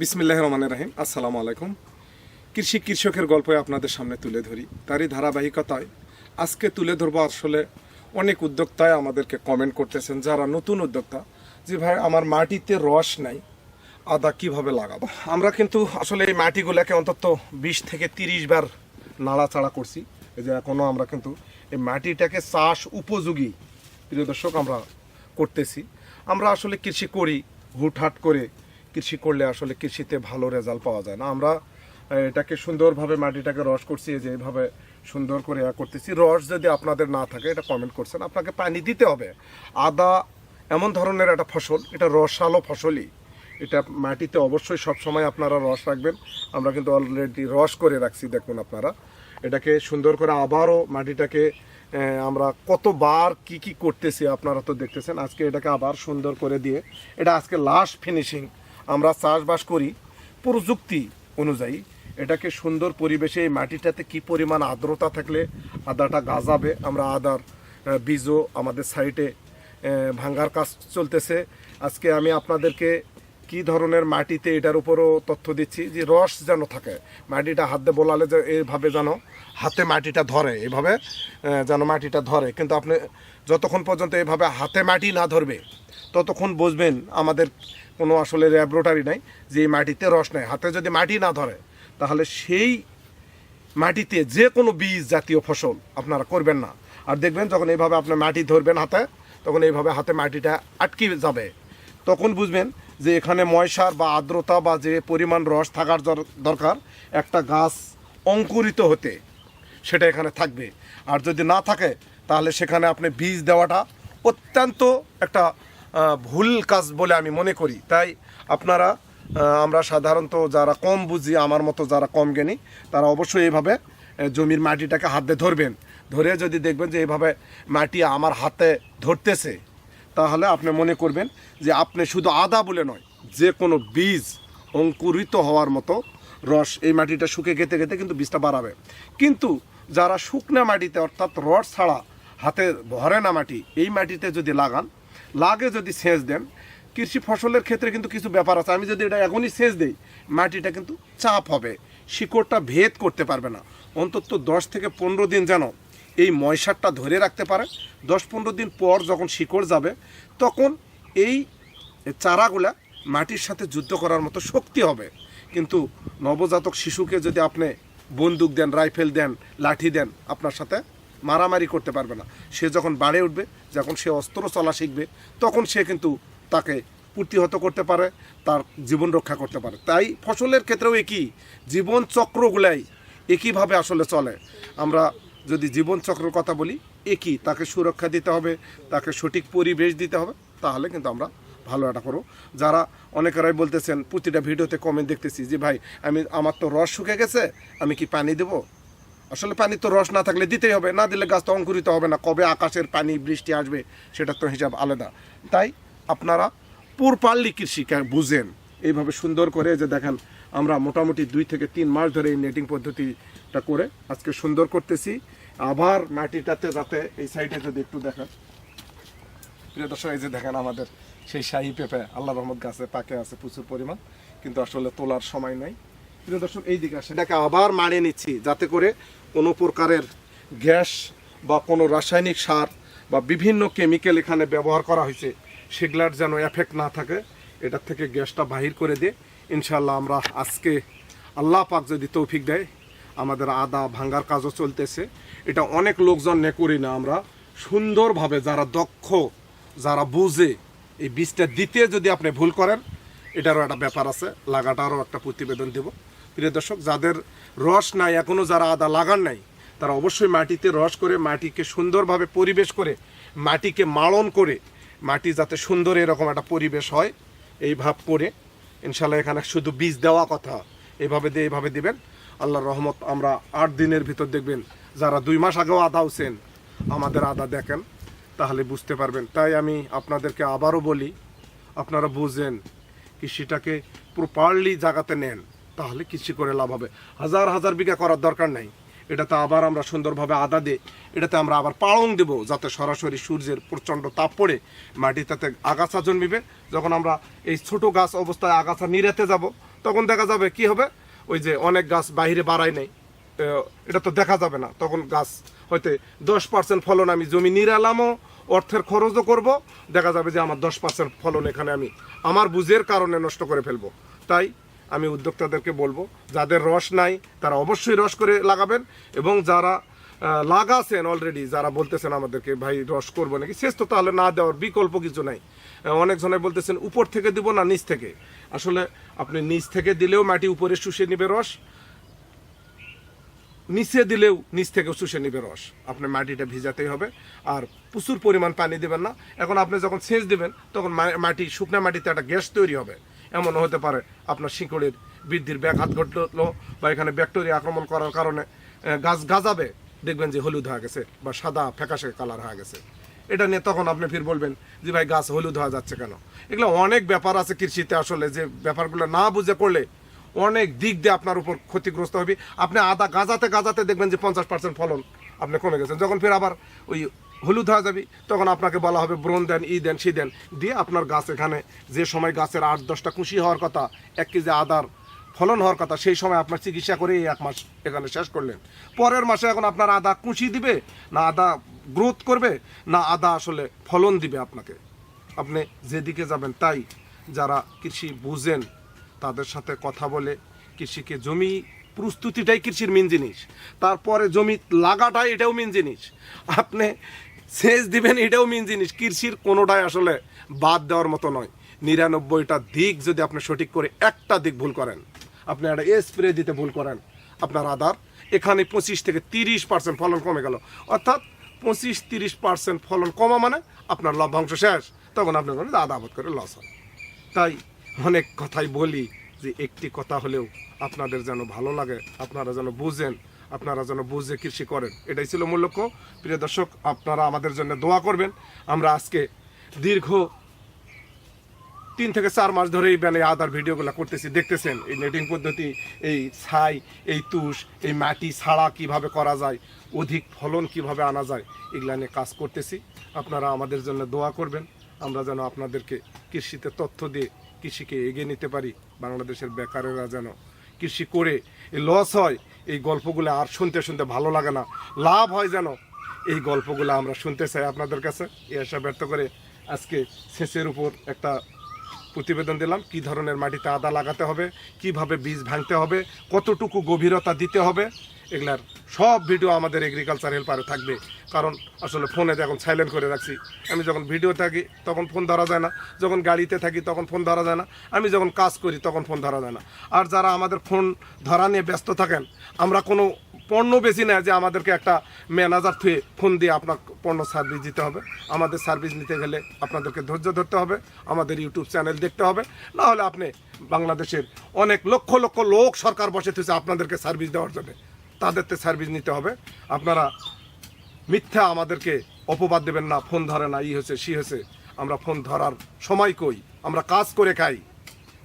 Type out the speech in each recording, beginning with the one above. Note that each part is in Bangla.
বিসমিল্লাহ রহমান রাহিম। আসসালামু আলাইকুম। কৃষি কৃষকের গল্প আপনাদের সামনে তুলে ধরি। তারই ধারাবাহিকতায় আজকে তুলে ধরবো আসলে অনেক উদ্যোক্তায় আমাদেরকে কমেন্ট করতেছেন, যারা নতুন উদ্যোক্তা, যে ভাই, আমার মাটিতে রস নাই, আদা কীভাবে লাগাবো? আমরা কিন্তু আসলে এই মাটিগুলোকে অন্তত বিশ থেকে তিরিশ বার নাড়াচাড়া করছি। এই যে এখনও আমরা কিন্তু এই মাটিটাকে চাষ উপযোগী, প্রিয় দর্শক, আমরা করতেছি। আমরা আসলে কৃষি করি, হুটহাট করে কৃষি করলে আসলে কৃষিতে ভালো রেজাল্ট পাওয়া যায় না। আমরা এটাকে সুন্দরভাবে মাটিটাকে রস করছি, এই যে এইভাবে সুন্দর করে ইয়া করতেছি। রস যদি আপনাদের না থাকে, এটা কমেন্ট করছেন, আপনাকে পানি দিতে হবে। আদা এমন ধরনের একটা ফসল, এটা রসালো ফসলই। এটা মাটিতে অবশ্যই সবসময় আপনারা রস রাখবেন। আমরা কিন্তু অলরেডি রস করে রাখছি, দেখুন আপনারা। এটাকে সুন্দর করে আবারও মাটিটাকে আমরা কতবার কি কি করতেছি আপনারা তো দেখতেছেন। আজকে এটাকে আবার সুন্দর করে দিয়ে, এটা আজকে লাস্ট ফিনিশিং আমরা চাষবাস করি প্রযুক্তি অনুযায়ী। এটাকে সুন্দর পরিবেশে এই মাটিটাতে কি পরিমাণ আর্দ্রতা থাকলে আদাটা গাজাবে? আমরা আদার বীজও আমাদের সাইটে ভাঙ্গার কাজ চলতেছে। আজকে আমি আপনাদেরকে কি ধরনের মাটিতে এটার উপরও তথ্য দিচ্ছি যে রস যেন থাকে। মাটিটা হাতে বোলালে যে এইভাবে যেন হাতে মাটিটা ধরে, এভাবে যেন মাটিটা ধরে। কিন্তু আপনি যতক্ষণ পর্যন্ত এভাবে হাতে মাটি না ধরবে, ততক্ষণ বুঝবেন আমাদের কোনো আসলে ল্যাবরেটরি নাই যে এই মাটিতে রস নেয় হাতে যদি মাটি না ধরে, তাহলে সেই মাটিতে যে কোনো বীজ জাতীয় ফসল আপনারা করবেন না। আর দেখবেন যখন এইভাবে আপনি মাটি ধরবেন হাতে, তখন এইভাবে হাতে মাটিটা আটকে যাবে। তখন বুঝবেন যে এখানে ময়সার বা আর্দ্রতা বা যে পরিমাণ রস থাকার দর- দরকার, একটা গাছ অঙ্কুরিত হতে সেটা এখানে থাকবে। আর যদি না থাকে, তাহলে সেখানে আপনি বীজ দেওয়াটা অত্যন্ত একটা ভুল কাজ বলে আমি মনে করি। তাই আপনারা আমরা সাধারণত যারা কম বুঝি, আমার মতো যারা কম জ্ঞানী, তারা অবশ্যই এইভাবে জমির মাটিটাকে হাতে ধরবেন। ধরে যদি দেখবেন যে এইভাবে মাটি আমার হাতে ধরতেছে, তাহলে আপনি মনে করবেন যে আপনি শুধু আদা বলে নয়, যে কোনো বীজ অঙ্কুরিত হওয়ার মতো রস এই মাটিটা শুকে গেতে গেতে কিন্তু বীজটা বাড়াবে। কিন্তু যারা শুকনা মাটিতে, অর্থাৎ রড ছাড়া হাতে ভরে না মাটি, এই মাটিতে যদি লাগান, লাগে যদি সেচ দেন, কৃষি ফসলের ক্ষেত্রে কিন্তু কিছু ব্যাপার আছে। আমি যদি এটা এখনই সেচ দিই, মাটিটা কিন্তু চাপ হবে, শিকড়টা ভেদ করতে পারবে না। অন্তত দশ থেকে পনেরো দিন যেন এই ময়সারটা ধরে রাখতে পারে। দশ পনেরো দিন পর যখন শিকড় যাবে, তখন এই চারাগুলা মাটির সাথে যুদ্ধ করার মতো শক্তি হবে। কিন্তু নবজাতক শিশুকে যদি আপনি বন্দুক দেন, রাইফেল দেন, লাঠি দেন, আপনার সাথে মারামারি করতে পারবে না। সে যখন বাড়ে উঠবে, যখন সে অস্ত্র চলা শিখবে, তখন সে কিন্তু তাকে প্রতিহত করতে পারে, তার জীবন রক্ষা করতে পারে। তাই ফসলের ক্ষেত্রেও একই, জীবন চক্রগুলাই একইভাবে আসলে চলে। আমরা যদি জীবন চক্রের কথা বলি, একই, তাকে সুরক্ষা দিতে হবে, তাকে সঠিক পরিবেশ দিতে হবে, তাহলে কিন্তু আমরা ভালো একটা করো। যারা অনেকেরাই বলতেছেন, প্রতিটা ভিডিওতে কমেন্ট দেখতেছি যে, ভাই, আমি, আমার তো রস শুকে গেছে, আমি কি পানি দেবো? আসলে পানি তো রস না থাকলে দিতেই হবে, না দিলে গাছ তো অঙ্কুরিত হবে না, কবে আকাশের পানি, বৃষ্টি আসবে, সেটা তো হিসাব আলাদা। তাই আপনারা পুরপাল্লি কৃষিকে বুঝেন। এইভাবে সুন্দর করে যে দেখেন, আমরা মোটামুটি দুই থেকে তিন মাস ধরে এই নেটিং পদ্ধতিটা করে আজকে সুন্দর করতেছি। আবার মাটিটাতে যাতে এই সাইডে যদি একটু দেখেন। প্রিয় দর্শক, এই যে দেখেন আমাদের সেই শাহি পেঁপে আল্লাহ রহমত গাছে পাকে আছে প্রচুর পরিমাণ কিন্তু আসলে তোলার সময় নাই। প্রিয় দর্শক এই দিকে আসে, সেটাকে আবার মারিয়ে নিচ্ছি যাতে করে কোনো প্রকারের গ্যাস বা কোনো রাসায়নিক সার বা বিভিন্ন কেমিক্যাল এখানে ব্যবহার করা হয়েছে সেগুলার যেন এফেক্ট না থাকে এটার থেকে গ্যাসটা বাহির করে দিয়ে ইনশাল্লাহ আমরা আজকে আল্লাহ পাক যদি তৌফিক দেয় আমাদের আদা ভাঙ্গার কাজও চলতেছে। এটা অনেক লোকজন নে করি না আমরা। সুন্দরভাবে যারা দক্ষ যারা বুঝে এই বীজটা দিতে যদি আপনি ভুল করেন, এটারও একটা ব্যাপার আছে, লাগাটারও একটা প্রতিবেদন দেব। প্রিয় দর্শক, যাদের রস নাই এখনও যারা আদা লাগান নাই, তারা অবশ্যই মাটিতে রস করে, মাটিকে সুন্দরভাবে পরিবেশ করে, মাটিকে মালন করে, মাটি যাতে সুন্দর এরকম একটা পরিবেশ হয়, এই ভাব করে, ইনশাল্লাহ এখানে শুধু বীজ দেওয়া কথা এইভাবে দিয়ে এইভাবে দিবেন। আল্লাহর রহমত, আমরা আট দিনের ভিতর দেখবেন, যারা দুই মাস আগেও আদা হচ্ছেন আমাদের আদা দেখেন। তাহলে বুঝতে পারবেন। তাই আমি আপনাদেরকে আবারও বলি, আপনারা বুঝেন কৃষিটাকে প্রপারলি জায়গাতে নেন, তাহলে কৃষি করে লাভ হবে। হাজার হাজার বিঘা করার দরকার নাই। এটাতে আবার আমরা সুন্দরভাবে আদা দিই এটাতে আমরা আবার পালং দেব যাতে সরাসরি সূর্যের প্রচণ্ড তাপ পড়ে, মাটিটাতে আগাছা জন্মিবে। যখন আমরা এই ছোট গাছ অবস্থায় আগাছা নিরেতে যাব, তখন দেখা যাবে কি হবে? ওই যে অনেক গাছ বাইরে বাড়ায় নেই। এটা তো দেখা যাবে না। তখন গাছ হয়তো দশ পার্সেন্ট ফলন আমি জমি নিরালামও অর্থের খরচও করব। দেখা যাবে যে আমার দশ পার্সেন্ট ফলন এখানে আমি আমার বুঝের কারণে নষ্ট করে ফেলব। তাই আমি উদ্যোক্তাদেরকে বলব যাদের রস নাই তারা অবশ্যই রস করে লাগাবেন এবং যারা লাগাছেন অলরেডি যারা বলতেছেন আমাদেরকে ভাই রস করব নাকি? শেষ তো তাহলে না দেওয়ার বিকল্প কিছু নাই। আহ, অনেক জনে বলতেছেন উপর থেকে দিব না নিচ থেকে? আসলে আপনি নিচ থেকে দিলেও মাটি উপরে শুষে নিবে রস নিচে দিলেও নিচ থেকে শুষে নিবে রস। আপনি মাটিটা ভিজাতেই হবে। আর প্রচুর পরিমাণ পানি দিবেন না। এখন আপনি যখন সেচ দেবেন, তখন মাটি, শুকনা মাটিতে একটা গ্যাস তৈরি হবে। এমন হতে পারে আপনার শিকড়ের বৃদ্ধির ব্যাঘাত ঘটলো বা এখানে ব্যাকটেরিয়া আক্রমণ করার কারণে গাছ গাজাবে। দেখবেন যে হলুদ হয়ে গেছে বা সাদা ফ্যাকাশে কালার হয়ে গেছে। এটা নিয়ে তখন আপনি ফির বলবেন যে, ভাই, গাছ হলুদ হওয়া যাচ্ছে কেন? এগুলো অনেক ব্যাপার আছে কৃষিতে আসলে। যে ব্যাপারগুলো না বুঝে করলে অনেক দিক দিয়ে আপনার উপর ক্ষতিগ্রস্ত হবে। আপনি আদা গাজাতে গাজাতে দেখবেন যে পঞ্চাশ পার্সেন্ট ফলন আপনি কমে গেছেন। যখন ফের আবার ওই হলুদ হয়ে যাবে, তখন আপনাকে বলা হবে ব্রণ দেন, ই দেন, সি দেন। দিয়ে আপনার গাছ এখানে যে সময় গাছের আট দশটা কুশি হওয়ার কথা, এক কেজি আদার ফলন হওয়ার কথা, সেই সময় আপনার চিকিৎসা করে এক মাস এখানে শেষ করলেন। পরের মাসে এখন আপনার আদা কুশি দিবে, না আদা গ্রোথ করবে, না আদা আসলে ফলন দিবে আপনাকে। আপনি যেদিকে যাবেন তাই, যারা কৃষি বুঝেন তাদের সাথে কথা বলে কৃষিকে জমি, প্রস্তুতিটাই কৃষির মেন জিনিস। তারপরে জমি লাগাটাই এটাও মেন জিনিস। আপনি সেচ দিবেন এটাও মেন জিনিস। কৃষির কোনোটাই আসলে বাদ দেওয়ার মতো নয়। নিরানব্বইটা দিক যদি আপনি সঠিক করে একটা দিক ভুল করেন, আপনি একটা স্প্রে দিতে ভুল করেন, আপনার আদার, এখানে পঁচিশ থেকে তিরিশ পার্সেন্ট ফলন কমে গেল। অর্থাৎ পঁচিশ তিরিশ পার্সেন্ট ফলন কমা মানে আপনার লভ্যাংশ শেষ। তখন আপনি বলেন আদা আবাদ করে লস হয়। তাই অনেক কথাই বলি যে একটি কথা হলেও আপনাদের যেন ভালো লাগে, আপনারা যেন বুঝেন, আপনারা যেন বুঝে কৃষি করেন। এটাই ছিল মূল লক্ষ্য। প্রিয় দর্শক, আপনারা আমাদের জন্য দোয়া করবেন। আমরা আজকে দীর্ঘ তিন থেকে চার মাস ধরে এই বেলায় আদার ভিডিওগুলো করতেছি, দেখতেছেন এই নেটিং পদ্ধতি, এই ছাই, এই তুষ, এই মাটি ছাড়া কীভাবে করা যায়, অধিক ফলন কীভাবে আনা যায়, এগুলা নিয়ে কাজ করতেছি। আপনারা আমাদের জন্য দোয়া করবেন। আমরা যেন আপনাদেরকে কৃষিতে তথ্য দিয়ে কৃষিকে এগিয়ে নিতে পারি, বাংলাদেশের বেকারেরা যেন কৃষি করে এই লস হয়, এই গল্পগুলো আর শুনতে শুনতে ভালো লাগে না। লাভ হয় যেন এই গল্পগুলো আমরা শুনতে চাই আপনাদের কাছে। এই আশা ব্যর্থ করে আজকে শেষের উপর একটা প্রতিবেদন দিলাম, কি ধরনের মাটিতে আদা লাগাতে হবে, কীভাবে বীজ ভাঙতে হবে, কতটুকু গভীরতা দিতে হবে, এগুলার সব ভিডিও আমাদের এগ্রিকালচার হেল্পারে থাকবে। কারণ আসলে ফোনে এখন সাইলেন্ট করে রাখছি। আমি যখন ভিডিও থাকি, তখন ফোন ধরা যায় না। যখন গাড়িতে থাকি, তখন ফোন ধরা যায় না। আমি যখন কাজ করি, তখন ফোন ধরা যায় না। আর যারা আমাদের ফোন ধরা নিয়ে ব্যস্ত থাকেন, আমরা কোনো পণ্য বেশি না যে আমাদেরকে একটা ম্যানেজার থুয়ে ফোন দিয়ে আপনার পণ্য সার্ভিস দিতে হবে। আমাদের সার্ভিস নিতে গেলে আপনাদেরকে ধৈর্য ধরতে হবে। আমাদের ইউটিউব চ্যানেল দেখতে হবে। না হলে আপনি বাংলাদেশের অনেক লক্ষ লক্ষ লোক সরকার বসে থেছে আপনাদেরকে সার্ভিস দেওয়ার জন্য। তাদেরতে সার্ভিস নিতে হবে। আপনারা মিথ্যা আমাদেরকে অপবাদ দেবেন না, ফোন ধরে না, ই হয়েছে, সি হয়েছে। আমরা ফোন ধরার সময় কই? আমরা কাজ করে খাই।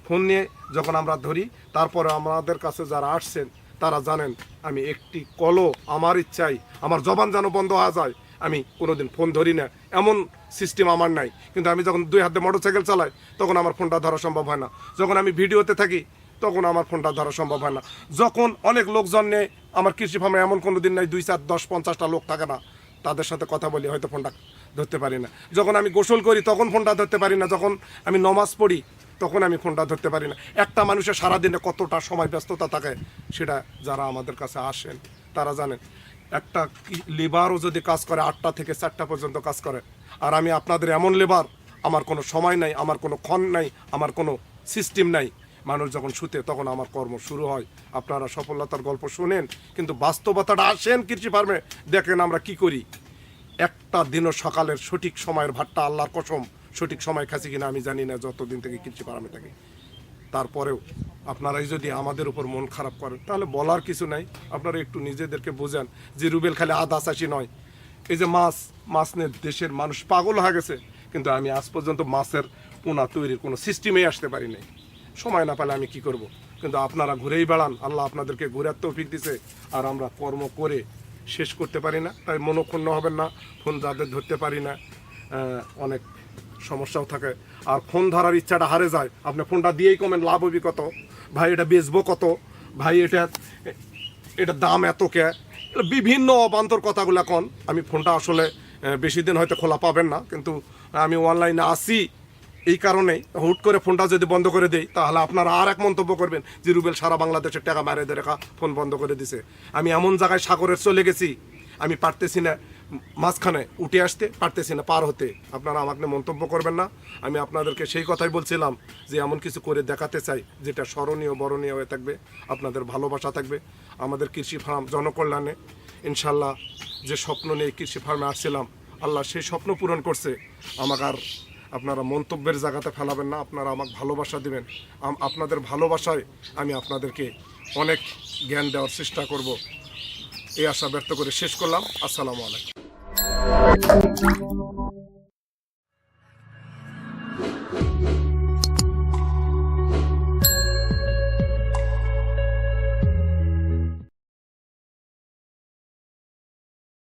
ফোন নিয়ে যখন আমরা ধরি, তারপরে আমাদের কাছে যারা আসছেন, তারা জানেন, আমি একটি কলও আমার ইচ্ছাই আমার জবান যেন বন্ধ হওয়া যায়, আমি কোনোদিন ফোন ধরি না। এমন সিস্টেম আমার নাই। কিন্তু আমি যখন দুই হাতে মোটরসাইকেল চালাই, তখন আমার ফোনটা ধরা সম্ভব হয় না। যখন আমি ভিডিওতে থাকি, তখন আমার ফোনটা ধরা সম্ভব হয় না। যখন অনেক লোকজন নেই আমার কৃষি ফার্মে এমন কোনো দিন নাই, দুই চার, দশ, পঞ্চাশটা লোক থাকে না, তাদের সাথে কথা বলি, হয়তো ফোনটা ধরতে পারি না। যখন আমি গোসল করি, তখন ফোনটা ধরতে পারি না। যখন আমি নমাজ পড়ি, তখন আমি ফোনটা ধরতে পারি না। একটা মানুষের সারাদিনে কতটা সময় ব্যস্ততা থাকে, সেটা যারা আমাদের কাছে আসেন, তারা জানেন। একটা লেবারও যদি কাজ করে আটটা থেকে চারটা পর্যন্ত কাজ করে। আর আমি আপনাদের এমন লেবার আমার কোনো সময় নাই, আমার কোনো ক্ষণ নাই, আমার কোনো সিস্টেম নাই। মানুষ যখন শুতে তখন আমার কর্ম শুরু হয়। আপনারা সফলতার গল্প শুনেন, কিন্তু বাস্তবতাটা আসেন কৃষি ফার্মে, দেখেন আমরা কি করি। একটা দিনও সকালের সঠিক সময়ের ভাতটা আল্লাহর কসম, সঠিক সময় খাচ্ছি কিনা আমি জানি না, যতদিন থেকে কৃষি ফার্মে থাকি। তারপরেও আপনারাই যদি আমাদের উপর মন খারাপ করেন, তাহলে বলার কিছু নাই। আপনারা একটু নিজেদেরকে বোঝান যে রুবেল খালি আদা চাষি নয়। এই যে মাছ মাছ নিয়ে দেশের মানুষ পাগল হয়ে গেছে, কিন্তু আমি আজ পর্যন্ত মাছের পোনা তৈরির কোনো সিস্টেমেই আসতে পারি নাই। সময় না পেলে আমি কি করব? কিন্তু আপনারা ঘুরেই বেড়ান, আল্লাহ আপনাদেরকে ঘুরার তৌফিক দিছে, আর আমরা কর্ম করে শেষ করতে পারি না, তাই মনোক্ষুণ্ণ হবেন না, ফোন যাদের ধরতে পারি না অনেক সমস্যাও থাকে। আর ফোন ধরার ইচ্ছাটা হারে যায়। আপনি ফোনটা দিয়েই কমেন, লাভ হবি কত? ভাই, এটা বেচবো কত? ভাই, এটা এটা দাম এত কে? বিভিন্ন অবান্তর কথাগুলো কন। আমি ফোনটা আসলে বেশি দিন হয়তো খোলা পাবেন না, কিন্তু আমি অনলাইনে আসি এই কারণেই। হুট করে ফোনটা যদি বন্ধ করে দেই, তাহলে আপনারা আর এক মন্তব্য করবেন যে রুবেল সারা বাংলাদেশের টাকা মারে রেখা ফোন বন্ধ করে দিছে। আমি এমন জায়গায় সাগরের চলে গেছি, আমি পারতেছি না। মাঝখানে উঠে আসতে পারতেছি না, পার হতে। আপনারা আমাকে মন্তব্য করবেন না। আমি আপনাদেরকে সেই কথাই বলছিলাম যে, এমন কিছু করে দেখাতে চাই যেটা স্মরণীয়, বরণীয় হয়ে থাকবে, আপনাদের ভালোবাসা থাকবে। আমাদের কৃষি ফার্ম জনকল্যাণে ইনশাল্লাহ যে স্বপ্ন নিয়ে কৃষি ফার্মে আসছিলাম, আল্লাহ সেই স্বপ্ন পূরণ করছে। আমাকে আর আপনারা মন্তব্যের জায়গাতে ফেলাবেন না, আপনারা আমাকে ভালোবাসা দিবেন। আপনাদের ভালোবাসায় আমি আপনাদেরকে অনেক জ্ঞান দেওয়ার চেষ্টা করব। এই আশা ব্যক্ত করে শেষ করলাম। আসসালামু আলাইকুম। Thank you.